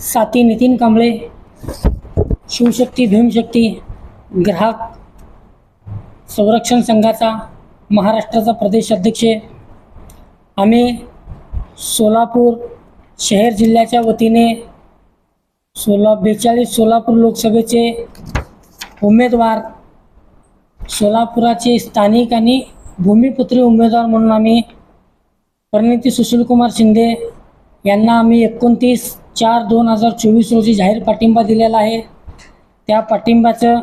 साथी नितीन कांबळे शिवशक्ती भीमशक्ती ग्राहक संरक्षण संघाचा महाराष्ट्राचा प्रदेश अध्यक्ष. आम्ही सोलापूर शहर जिल्ह्याच्या वतीने सोला बेचाळीस सोलापूर लोकसभेचे उमेदवार सोलापुराचे स्थानिक आणि भूमिपुत्री उमेदवार म्हणून आम्ही परिणिती सुशीलकुमार शिंदे यांना आम्ही एकोणतीस चार दोन हजार चोवीस रोजी जाहीर पाठिंबा दिलेला आहे. त्या पाठिंब्याचं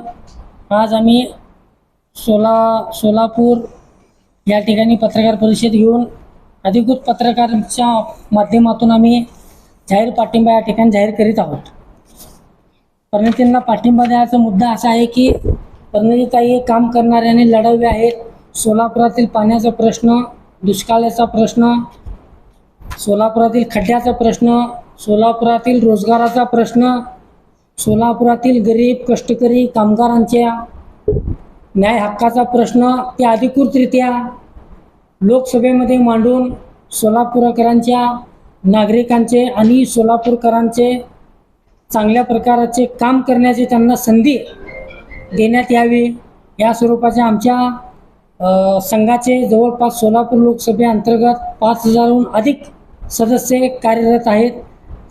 आज आम्ही सोला सोलापूर या ठिकाणी पत्रकार परिषद घेऊन अधिकृत पत्रकारांच्या माध्यमातून आम्ही जाहीर पाठिंबा या ठिकाणी जाहीर करीत आहोत. परिणितींना पाठिंबा द्यायचा मुद्दा असा आहे की परिणितीताई हे काम करणाऱ्याने लढवले आहेत. सोलापुरातील पाण्याचा प्रश्न दुष्काळाचा प्रश्न सोलापुरातील खड्ड्याचा प्रश्न सोलापुरातील रोजगाराचा प्रश्न सोलापुरातील गरीब कष्टकरी कामगारांच्या न्याय हक्काचा प्रश्न ते अधिकृतरित्या लोकसभेमध्ये मांडून सोलापूरकरांच्या नागरिकांचे आणि सोलापूरकरांचे चांगल्या प्रकारचे काम करण्याची त्यांना संधी देण्यात यावी या स्वरूपाच्या आमच्या संघाचे जवळपास सोलापूर लोकसभेअंतर्गत पाच हजारहून अधिक सदस्य कार्यरत आहेत.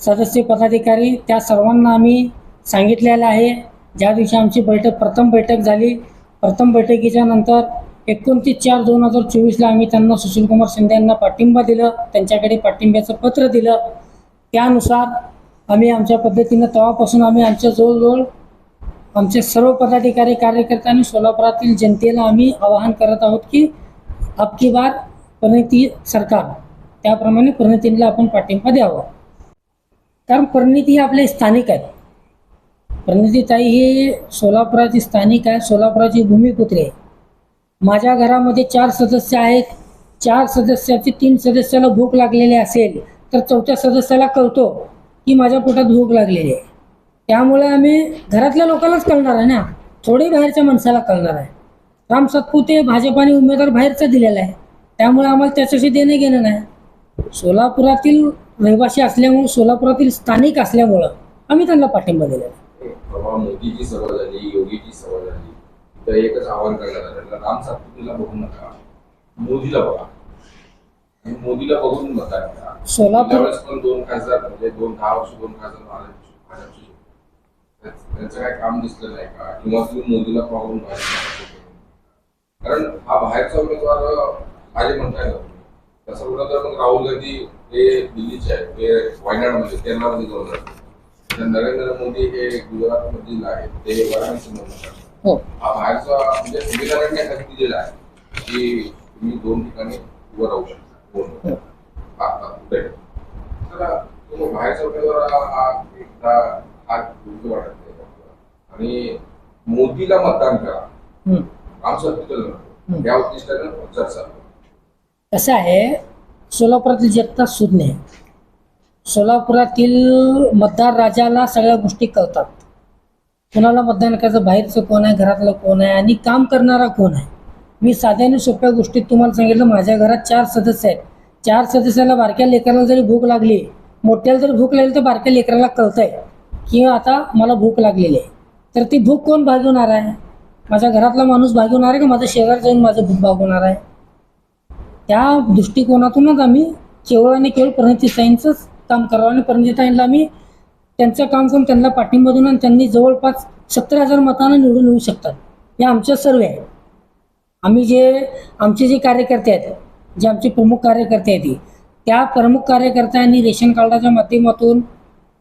सदस्य पदाधिकारी त्या सर्वांना आम्ही सांगितलेलं आहे. ज्या दिवशी आमची बैठक प्रथम बैठक झाली प्रथम बैठकीच्या नंतर एकोणतीस चार दोन हजार चोवीसला आम्ही त्यांना सुशीलकुमार शिंदे यांना पाठिंबा दिलं त्यांच्याकडे पाठिंब्याचं पत्र दिलं. त्यानुसार आम्ही आमच्या पद्धतीनं तेव्हापासून आम्ही आमच्या जवळजवळ आमचे सर्व पदाधिकारी कार्यकर्ते आणि सोलापुरातील जनतेला आम्ही आवाहन करत आहोत की अबकी बार प्रणिती सरकार त्याप्रमाणे प्रणितींना आपण पाठिंबा द्यावा. कारण परिणिती ही आपले स्थानिक आहेत. परिणितीताई ही सोलापुराची स्थानिक आहे सोलापुराची भूमिपुत्री आहे. माझ्या घरामध्ये चार सदस्य आहेत. चार सदस्याचे तीन सदस्याला भूक लागलेली असेल तर चौथ्या सदस्याला कळतो की माझ्या पोटात भूक लागलेली आहे. त्यामुळे आम्ही घरातल्या लोकांनाच कळणार आहे ना? थोडी बाहेरच्या माणसाला कळणार आहे. राम सातपुते भाजपाने उमेदवार बाहेरचा दिलेला आहे. त्यामुळे आम्हाला त्याच्याशी देणं घेणं नाही. सोलापुरातील रहिवासी असल्यामुळं सोलापुरातील स्थानिक असल्यामुळं आम्ही त्यांना पाठिंबा दिलेला आहे. परवा मोदीची सभा झाली योगीची सभा झाली. तर एकच आवाहन करण्यात आलं. राम सातपुतेला बघू नका. मोदीला बघा. आणि मोदीला बघून मतदान करा सोलापूर- पण दोन खासदार म्हणजे दोन दहा वर्ष दोन खासदार भाजपचे होते. त्याच- त्यांचं काय काम दिसलं नाही का? किंवा तुम्ही मोदीला पाहून कारण हा बाहेरचा उमेदवार माझे म्हणताय ना. तसा उमेदवार मग राहुल गांधी हे दिल्लीचे आहेत ते वायनाडमध्ये केरळमध्ये जाऊन राहतात नरेंद्र मोदी हे गुजरात मधील आहेत. ते वाराणसी मधून हो. हा बाहेरचा म्हणजे संविधानाने हक्क दिलेला आहे की तुम्ही दोन ठिकाणी उभं राहू शकता. आता कुठे? तर तो बाहेरचा उमेदवार हा- हा एकदा हा योग्य वाटत नाही आणि मोदीला मतदान करा. नको. या उद्दिष्टाने प्रचार चालू. कसं आहे सोलापुरातील जगता सुज्ञ सोलापुरातील मतदार राजाला सगळ्या गोष्टी कळतात. कुणाला मतदान करायचं बाहेरचं कोण आहे घरातलं कोण आहे आणि काम करणारा कोण आहे? मी साध्याने सोप्या गोष्टीत तुम्हाला सांगितलं माझ्या घरात चार सदस्य आहेत. चार सदस्याला बारक्या लेकराला जरी भूक लागली मोठ्याला जरी भूक लागली तर बारक्या लेकराला कळतंय. की आता मला भूक लागलेली आहे. तर ती भूक कोण भागवणार आहे? माझ्या घरातला माणूस भागवणार आहे का? माझं शेजार जाऊन माझं भूक भागवणार आहे? त्या दृष्टिकोनातूनच आम्ही केवळ आणि केवळ प्रणितीताईंचंच काम करावं आणि प्रणितीताईंना आम्ही त्यांचं काम करून त्यांना पाठिंबा देऊन आणि त्यांनी जवळपास सत्तर हजार मतांना निवडून येऊ शकतात. हे आमचं सर्व आहे. आम्ही जे आमचे जे कार्यकर्ते आहेत जे आमचे प्रमुख कार्यकर्ते आहेत त्या प्रमुख कार्यकर्त्यांनी रेशन कार्डाच्या माध्यमातून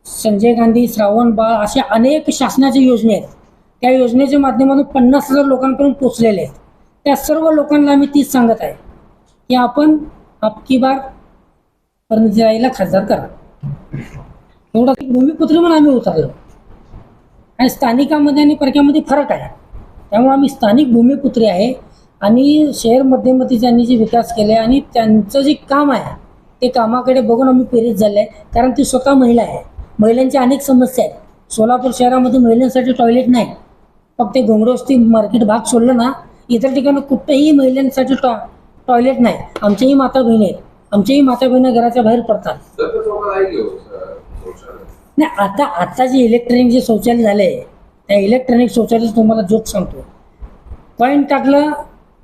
संजय गांधी श्रावण बाळ अशा अनेक शासनाच्या योजने आहेत. त्या योजनेच्या माध्यमातून पन्नास हजार लोकांपर्यंत पोचलेले आहेत. त्या सर्व लोकांना आम्ही तीच सांगत आहे. की आपण आपकी बार परिणितीला खासदार करा. एवढं भूमिपुत्र म्हणून आम्ही उतरलो. आणि स्थानिकामध्ये आणि परक्यामध्ये फरक आहे. त्यामुळे आम्ही स्थानिक भूमिपुत्री आहे आणि शहर मध्यमध्ये ज्यांनी जे विकास केले आणि त्यांचं जे काम आहे ते कामाकडे बघून आम्ही प्रेरित झाले आहे कारण ती स्वतः महिला आहे. महिलांच्या अनेक समस्या आहेत. सोलापूर शहरामध्ये महिलांसाठी टॉयलेट नाही. फक्त घोंगडोस्ती मार्केट भाग सोडलं ना इतर ठिकाणी कुठेही महिलांसाठी टॉ टॉयलेट नाही. आमच्याही माता बहिणी आहेत. आमच्याही माता बहिणी घराच्या बाहेर पडतात. नाही आता आता जे इलेक्ट्रॉनिक जे शौचालय झाले त्या इलेक्ट्रॉनिक शौचालय तुम्हाला जोक सांगतो. पॉईंट टाकलं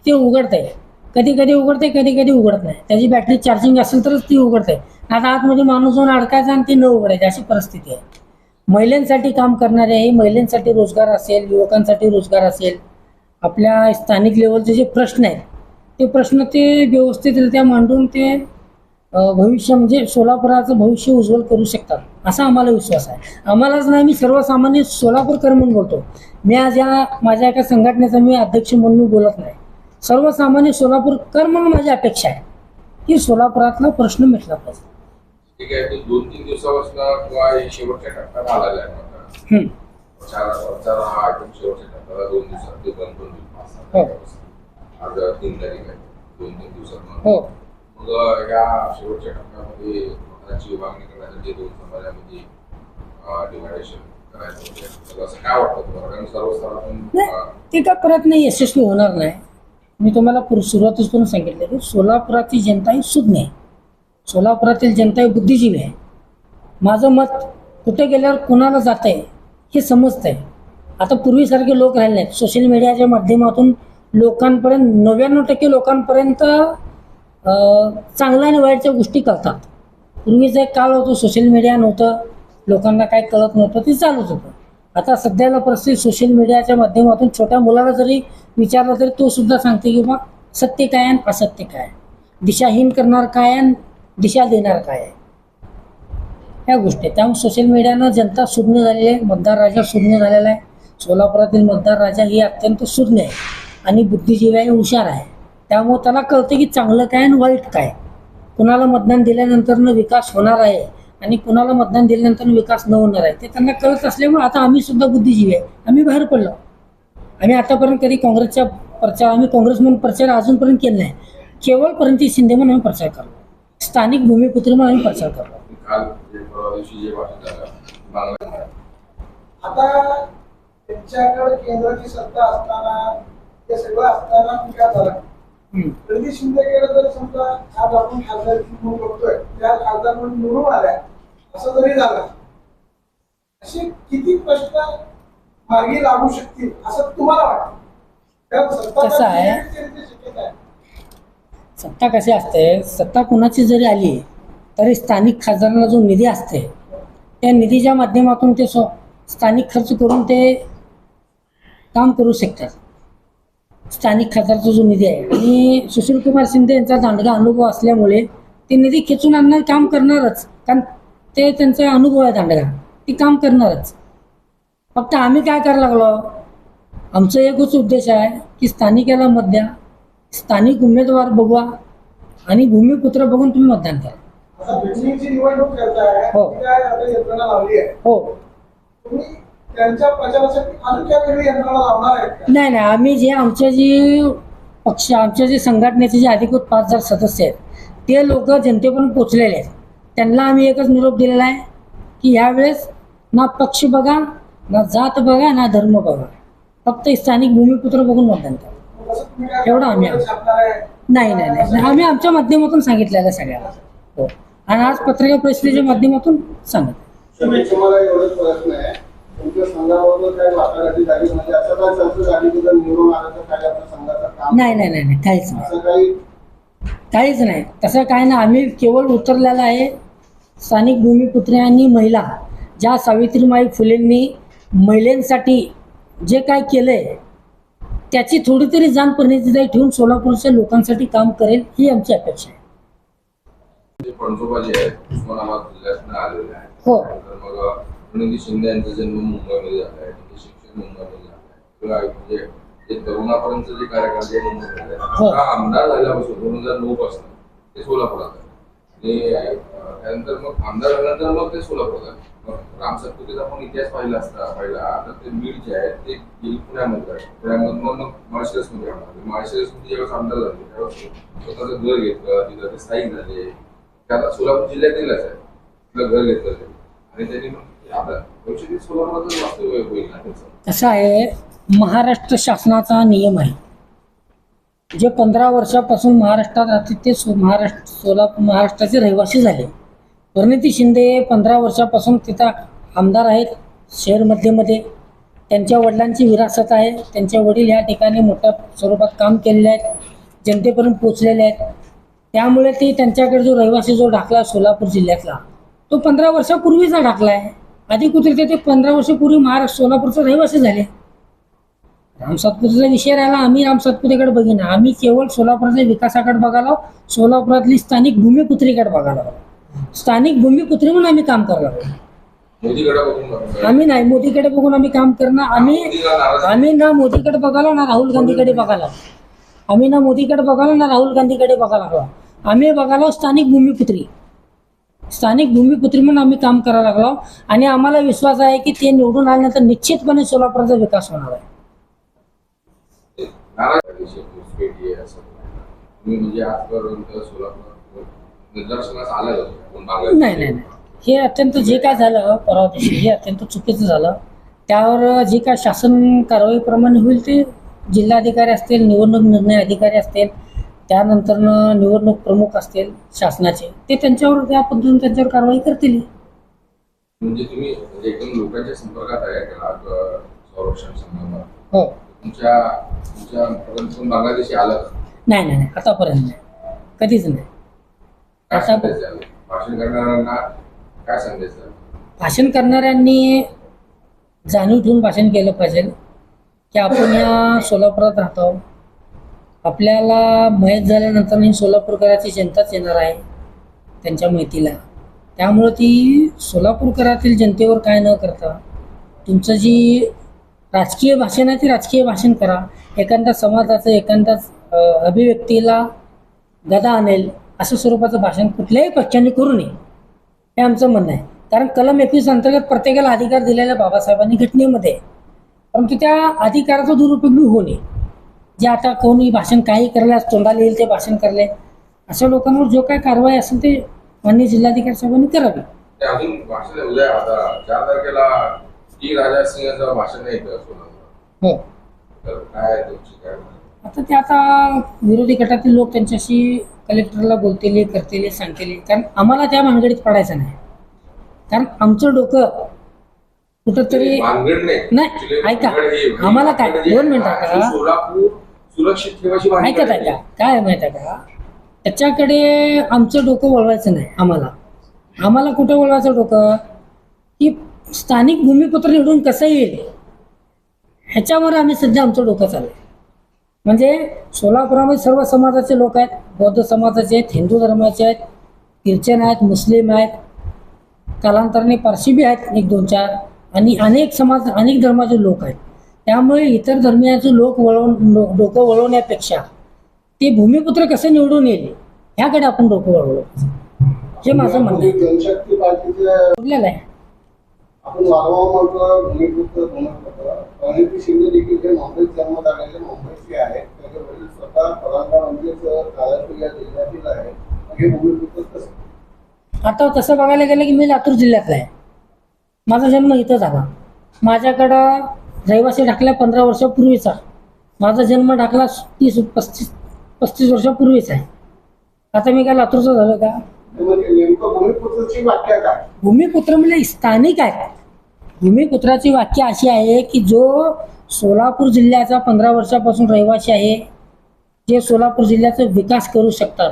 ते उघडत आहे कधी कधी उघडते कधी कधी उघडत नाही. त्याची बॅटरी चार्जिंग असेल तरच ती उघडते आता आतमध्ये माणूस जाऊन अडकायचा आणि ती न उघडायची अशी परिस्थिती आहे. महिलांसाठी काम करणारे हे महिलांसाठी रोजगार असेल युवकांसाठी रोजगार असेल आपल्या स्थानिक लेवलचे जे प्रश्न आहेत ते प्रश्न ते व्यवस्थितरित्या मांडून ते भविष्य म्हणजे सोलापुराचं भविष्य उज्ज्वल करू शकतात असा आम्हाला विश्वास आहे. आम्हालाच नाही मी सर्वसामान्य सोलापूरकर म्हणून बोलतो. मी आज या माझ्या एका संघटनेचा मी अध्यक्ष म्हणून मी बोलत नाही. सर्वसामान्य सोलापूरकर म्हणून माझी अपेक्षा आहे. की सोलापुरातला प्रश्न मिटला पाहिजे. ठीक आहे दोन तीन दिवसापासून किंवा शेवटच्या टप्प्यात आलेला आहे हा शेवटच्या टप्प्याला दोन दिवसात ते बंद तीन तारीख आहे. दोन तीन दिवसात हो. मग या शेवटच्या टप्प्यामध्ये विभागणी करण्यासाठी दोन समाजामध्ये डिवायडेशन असं काय नाही ते यशस्वी होणार नाही. मी तुम्हाला पूर- सुरुवातीपासून सांगितलं की सोलापुराची जनता ही सुज्ञ आहे. सोलापुरातील जनता ही बुद्धिजीवी आहे. माझं मत कुठे गेल्यावर कोणाला जात आहे हे समजतं आहे आता पूर्वीसारखे लोक राहिले नाहीत. सोशल मीडियाच्या माध्यमातून लोकांपर्यंत नव्याण्णव टक्के लोकांपर्यंत चांगल्या आणि वाईटच्या गोष्टी कळतात पूर्वीचा एक काळ होतो सोशल मीडिया नव्हतं लोकांना काय कळत नव्हतं ते चालूच होतं. आता सध्याला परिस्थिती सोशल मीडियाच्या माध्यमातून छोट्या मुलाला जरी विचारलं तरी तो सुद्धा सांगते की बा सत्य काय आहे असत्य काय? आहे. दिशाहीन करणार काय आहे दिशा देणार काय? आहे ह्या गोष्टी आहेत. त्यामुळे सोशल मीडियानं जनता सुज्ञ झालेली आहे. मतदार राजा सुज्ञ झालेला आहे. सोलापुरातील मतदार राजा ही अत्यंत सुज्ञ आहे. आणि बुद्धिजीवी आहे हुशार आहे. त्यामुळे त्याला कळतं की चांगलं काय आणि वाईट काय. कुणाला मतदान दिल्यानंतरनं विकास होणार आहे आणि कुणाला मतदान दिल्यानंतर विकास न होणार आहे ते त्यांना कळत असल्यामुळे आता आम्ही सुद्धा बुद्धिजीवी आहे. आम्ही बाहेर पडलो. आम्ही आतापर्यंत कधी काँग्रेसचा प्रचार आम्ही काँग्रेस म्हणून प्रचार अजूनपर्यंत केला नाही. केवळ परंती शिंदे म्हणून आम्ही प्रचार करतो स्थानिक भूमिपुत्र म्हणून आम्ही प्रचार करतो आता त्यांच्याकडे केंद्राची सत्ता असताना ते सगळं असताना विकास झाला? हम्म. रणजित शिंदेकडे जर समजा आज आपण खासदार म्हणून बघतोय त्या खासदार म्हणून निवडून आल्या असं जरी झालं असे किती प्रश्न मार्गी लागू शकतील असं तुम्हाला वाटतं? कारण सत्ता कसं आहे? कशी असते? सत्ता कुणाची जरी आली तरी स्थानिक खासदारांना जो निधी असते त्या निधीच्या माध्यमातून ते स्व स्थानिक खर्च करून ते काम करू शकतात. स्थानिक खासदारचा जो निधी आहे. आणि सुशीलकुमार शिंदे यांचा दांडगा अनुभव असल्यामुळे ते निधी खेचून आणणार काम करणारच. कारण ते त्यांचा अनुभव आहे दांडगा. ते काम करणारच. फक्त आम्ही काय करायला लागलो? आमचं एकच उद्देश आहे की स्थानिकाला मत द्या. स्थानिक उमेदवार बघवा. आणि भूमिपुत्र बघून तुम्ही मतदान करा. हो. हो. त्यांच्या प्रचारासाठी अजून काय वेगळी यंत्रणा लावणार आहेत नाही नाही आम्ही जे आमच्या जे पक्ष आमच्या जे संघटनेचे जे अधिकृत पाच हजार सदस्य आहेत ते लोक जनतेपर्यंत पोचलेले आहेत. त्यांना आम्ही एकच निरोप दिलेला आहे की यावेळेस ना पक्ष बघा ना जात बघा ना धर्म बघा. फक्त स्थानिक भूमिपुत्र बघून मतदान करा. एवढं आम्ही नाही नाही नाही. आम्ही आमच्या माध्यमातून सांगितलेलं आहे सगळ्याला. हो. आणि आज पत्रकार परिषदेच्या माध्यमातून सांगत म्हणजे नाही नाही नाही नाही काहीच नाही. काहीच नाही. तसं काय नाही आम्ही केवळ उतरलेलं आहे स्थानिक भूमिपुत्रे आणि महिला ज्या सावित्रीमाई फुलेंनी महिलांसाठी जे काय केलं आहे त्याची थोडी तरी जाण परिणिती ठेवून सोलापूरच्या लोकांसाठी काम करेल ही आमची अपेक्षा आहे. जे पणजोबा जे आहेत उस्मानाबाद जिल्ह्यातून आलेले आहेत. हो. मग प्रणिती शिंदे यांचा जन्म मुंबईमध्ये झाला आहे त्यांचे शिक्षण मुंबईमध्ये झालं आहे किंवा म्हणजे जे तरुणापर्यंत जे कार्यकर्ते मुंबईमध्ये. हो. आता आमदार झाल्यापासून दोन हजार नऊ पासून ते सोलापुरात आणि त्यानंतर मग आमदार झाल्यानंतर मग ते सोलापुरात आहे. मग राम सातपुतेचा आपण इतिहास पाहिला असता पहिला. आता ते बीड जे आहे ते गेली पुण्यामध्ये आहे. पुण्यामधनं मग माळशिरसमध्ये आले माळशिरसमध्ये ज्यावेळेस आमदार झाले त्यावेळेस स्वतःचं घर घेतलं तिथं ते स्थायिक झाले. ते आता सोलापूर जिल्ह्यातीलच आहे. तिथलं घर घेतलं ते आणि त्यांनी मग असं आहे महाराष्ट्र शासनाचा नियम आहे. जे पंधरा वर्षापासून महाराष्ट्रात राहते ते सो महाराष्ट्र सोलापूर महाराष्ट्राचे रहिवासी झाले. परिणिती शिंदे पंधरा वर्षापासून तिथं आमदार आहेत शहर मध्यमध्ये. त्यांच्या वडिलांची विरासत आहे. त्यांचे वडील या ठिकाणी मोठ्या स्वरूपात काम केलेले आहेत जनतेपर्यंत पोचलेले आहेत. त्यामुळे ते त्यांच्याकडे जो रहिवासी जो दाखला सोलापूर जिल्ह्यातला तो पंधरा वर्षापूर्वीचा दाखला आहे. आधी कुठे ते पंधरा वर्षापूर्वी महाराष्ट्र सोलापूरचे रहिवासी झाले. राम सातपुतेचा विषय राहिला आम्ही राम सातपुतेकडे बघिना आम्ही केवळ सोलापूरच्या विकासाकडे बघालो सोलापुरातली स्थानिक भूमिपुत्रीकडे बघायला स्थानिक भूमिपुत्री म्हणून आम्ही काम करणार. आम्ही नाही मोदीकडे बघून आम्ही काम करणार. आम्ही आम्ही ना मोदीकडे बघालो ना राहुल गांधीकडे बघालो आम्ही ना मोदीकडे बघालो ना राहुल गांधीकडे बघायला आम्ही बघालो स्थानिक भूमिपुत्री स्थानिक भूमिपुत्री म्हणून आम्ही काम करायला लागलो. आणि आम्हाला विश्वास आहे की ते निवडून आल्यानंतर निश्चितपणे सोलापूरचा विकास होणार आहे. नाही नाही नाही. हे अत्यंत जे काय झालं परवा दिवशी हे अत्यंत चुकीचं झालं. त्यावर जे काय शासन कारवाईप्रमाणे होईल ते जिल्हाधिकारी असतील निवडणूक निर्णय अधिकारी असतील त्यानंतर निवडणूक प्रमुख असतील शासनाचे ते त्यांच्यावर त्या पद्धतीने त्यांच्यावर कारवाई करतील. म्हणजे तुम्ही म्हणजे एकदम लोकांच्या संपर्कात आहे का? संरक्षण संदर्भात हो. तुमच्या तुमच्यापर्यंत कोण बांगलादेशी आलं? नाही नाही नाही आतापर्यंत नाही. कधीच नाही. काय आता- संदेश द्याल? भाषण करणाऱ्यांना काय संदेश द्याल? भाषण करणाऱ्यांनी जाणीव ठेवून भाषण केलं पाहिजे की आपण या सोलापुरात राहतो आपल्याला मयत झाल्यानंतर सोलापूरकराची जनताच येणार आहे त्यांच्या माहितीला. त्यामुळं ती सोलापूरकरातील जनतेवर काय न करता तुमचं जी राजकीय भाषण आहे ते राजकीय भाषण करा. एखाद्या समाजाचं एखाद्या अभिव्यक्तीला गदा आणेल असं स्वरूपाचं भाषण कुठल्याही पक्षाने करू नये. हे आमचं म्हणणं आहे. कारण कलम एकवीस अंतर्गत प्रत्येकाला अधिकार दिलेला बाबासाहेबांनी घटनेमध्ये आहे. परंतु त्या अधिकाराचा दुरुपयोग होऊ नये. जे आता कोणी भाषण काही करल्यास तोंडाला येईल ते भाषण करले अशा लोकांवर जो काय कारवाई असेल ते माननीय जिल्हाधिकारी साहेबांनी करावी ते अजून भाषण आहे. उद्या आता चार तारखेला टी राजा सिंहचं भाषण आहे इथं सोलापूरात. हो तर काय आहे तुमची काय आता ते आता विरोधी गटातील लोक त्यांच्याशी कलेक्टरला बोलतील करतील सांगतील कारण आम्हाला त्या भानगडीत पडायचं नाही कारण आमचं डोकं कुठंतरी भानगड नाही नाही, Actually ऐका. भानगड ही- आम्हाला काय? भानगड दोन मिनिटं ऐका. सोलापूर सुरक्षित ठेवायची ऐकत आहे. ऐका काय माहिती आहे का? त्याच्याकडे आमचं डोकं वळवायचं नाही आम्हाला. आम्हाला कुठं वळवायचं डोकं? की स्थानिक भूमिपुत्र निवडून कसं येईल? ह्याच्यावर आम्ही सध्या आमचं डोकं चालू आहे म्हणजे सोलापुरामध्ये सर्व समाजाचे लोक आहेत बौद्ध समाजाचे आहेत हिंदू धर्माचे आहेत ख्रिश्चन आहेत मुस्लिम आहेत कालांतराने पारशी बी आहेत एक दोन चार आणि अनेक समाज अनेक धर्माचे लोक आहेत. त्यामुळे इतर धर्मियाचे लोक वळवून डोकं वळवण्यापेक्षा ते भूमिपुत्र कसं निवडून येईल ह्याकडे आपण डोकं वळवलं हे माझं म्हणणं आहे. आहे? आपण वारंवार म्हणतो भूमिपुत्र भूमिपुत्र प्रणिती शिंदे देखील मुंबईत जन्म झालेले मुंबईचे आहेत त्याचे वडील स्वतः परांदा म्हणजेच कालापूर या जिल्ह्यातील आहे मग हे भूमिपुत्र कसं? आता तसं बघायला गेलं की मी लातूर जिल्ह्यातला आहे. माझा जन्म इथं झाला. माझ्याकडं रहिवासी टाकल्या पंधरा वर्षापूर्वीचा. माझा जन्म टाकला तीस पस्तीस पस्तीस वर्षापूर्वीचा आहे. आता मी काय लातूरचा झालो का? भूमिपुत्र म्हणजे स्थानिक आहे. भूमिपुत्राची वाक्य अशी आहे की जो सोलापूर जिल्ह्याचा पंधरा वर्षापासून रहिवासी आहे जे सोलापूर जिल्ह्याचा विकास करू शकतात.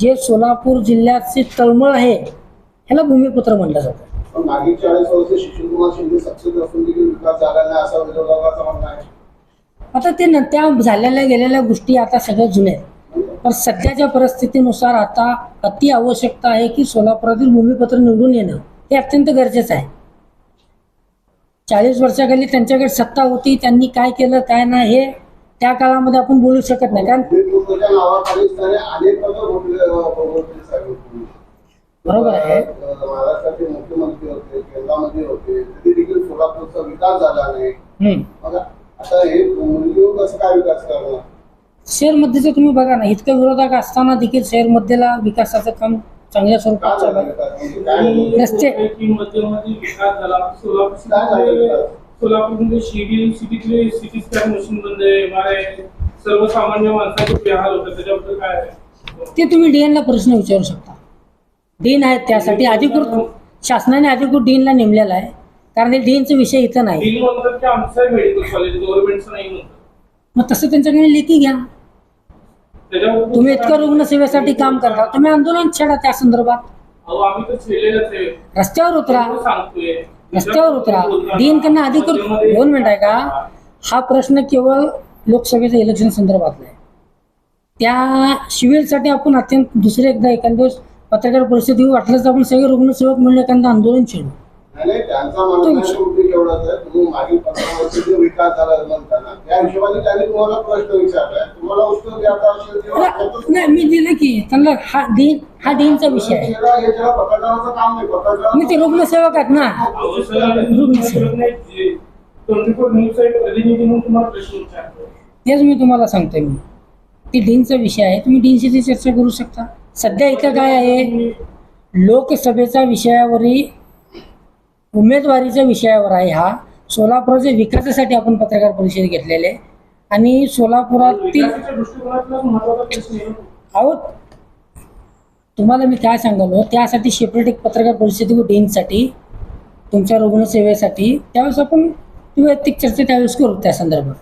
जे सोलापूर जिल्ह्याचे तळमळ आहे ह्याला भूमिपुत्र म्हटलं जातं. मागील चाळीस वर्ष शिशिरकुमार शिंदे सत्तेत असून देखील विकास झाला नाही असा विरोधकाचा म्हणणं आहे. आता ते न त्या झालेल्या गेलेल्या गोष्टी आता सगळ्या जुन्या आहेत. पण सध्याच्या परिस्थितीनुसार आता अति आवश्यकता आहे की सोलापुरातील भूमिपत्र निवडून येणं हे अत्यंत गरजेचं आहे. चाळीस वर्षाखाली त्यांच्याकडे सत्ता होती त्यांनी काय केलं काय नाही हे त्या काळामध्ये आपण बोलू शकत नाही. कारण बरोबर आहे. महाराष्ट्राचे मुख्यमंत्री होते केंद्रामध्ये होते तरी देखील सोलापूरचा विकास झाला नाही. हम्म. मग आता हे मुलगी कसं काय विकास करणार? शहरमध्येचं तुम्ही बघा ना इतकं विरोधक असताना देखील शहरमध्येला विकासाचं काम चांगल्या स्वरूपात चालू आहे. विकास म्हणजे रस्ते. सोलापूरमध्ये सिटीतले सिटी स्कॅन मशीन बंद आहे मारे सर्वसामान्य माणसाचे बेहाल होतात त्याच्याबद्दल काय आहे? ते तुम्ही डीएनला प्रश्न विचारू शकता. डीन आहेत त्यासाठी अधिकृत शासनाने अधिकृत डीनला नेमलेला आहे. कारण हे डीनचा विषय इथं नाही. डील म्हणतात की आमचं आहे मेडिकल कॉलेज गव्हर्नमेंटचं नाही म्हणतात. मग तसं त्यांच्याकडे लेखी घ्या. त्याच्यावर तुम्ही इतकं रुग्णसेवेसाठी काम करता. तुम्ही आंदोलन छेडा त्या संदर्भात. अहो आम्ही तर छेडलेलंच आहे. रस्त्यावर उतरा. सांगतोय. रस्त्यावर उतरा. डीन करणं अधिकृत. दोन मिनिट आहे का हा प्रश्न केवळ लोकसभेच्या इलेक्शन संदर्भातला आहे. त्या सिव्हिलसाठी आपण अत्यंत दुसरे एकदा एखाद्या दिवस पत्रकार परिषदेत वाटलंच तर आपण सगळे रुग्णसेवक मिळून एखादं आंदोलन छेडू. नाही नाही, त्यांचा म्हणणं शेवटी एवढंच आहे तुम्ही मागील पंधरा वर्ष जो विकास झाला म्हणताना त्या हिशोबाने त्यांनी तुम्हाला प्रश्न विचारलाय तुम्हाला उत्तर द्यायचं असेल तेव्हा आपण- नाही मी दिलं की त्यांना हा डीन हा डीनचा विषय आहे. काम नाही मी ते रुग्णसेवक आहेत ना. अहो, सर, ट्वेंटी फोर न्यूज आहे प्रतिनिधी म्हणून तुम्हाला प्रश्न विचारतो तेच मी तुम्हाला सांगतोय मी. ते डीनचा विषय आहे तुम्ही डीनशी चर्चा करू शकता. सध्या इथं काय आहे? लोकसभेचा विषयावरी उमेदवारीच्या विषयावर आहे हा. सोलापूरच्या विकासासाठी आपण पत्रकार परिषद घेतलेले आहे. आणि सोलापुरातील अहो आहोत तुम्हाला मी काय सांगालो? त्यासाठी सेपरेट एक पत्रकार परिषद डीनसाठी तुमच्या रुग्णसेवेसाठी. त्यावेळेस आपण वैयक्तिक चर्चा त्यावेळेस करू त्या संदर्भात.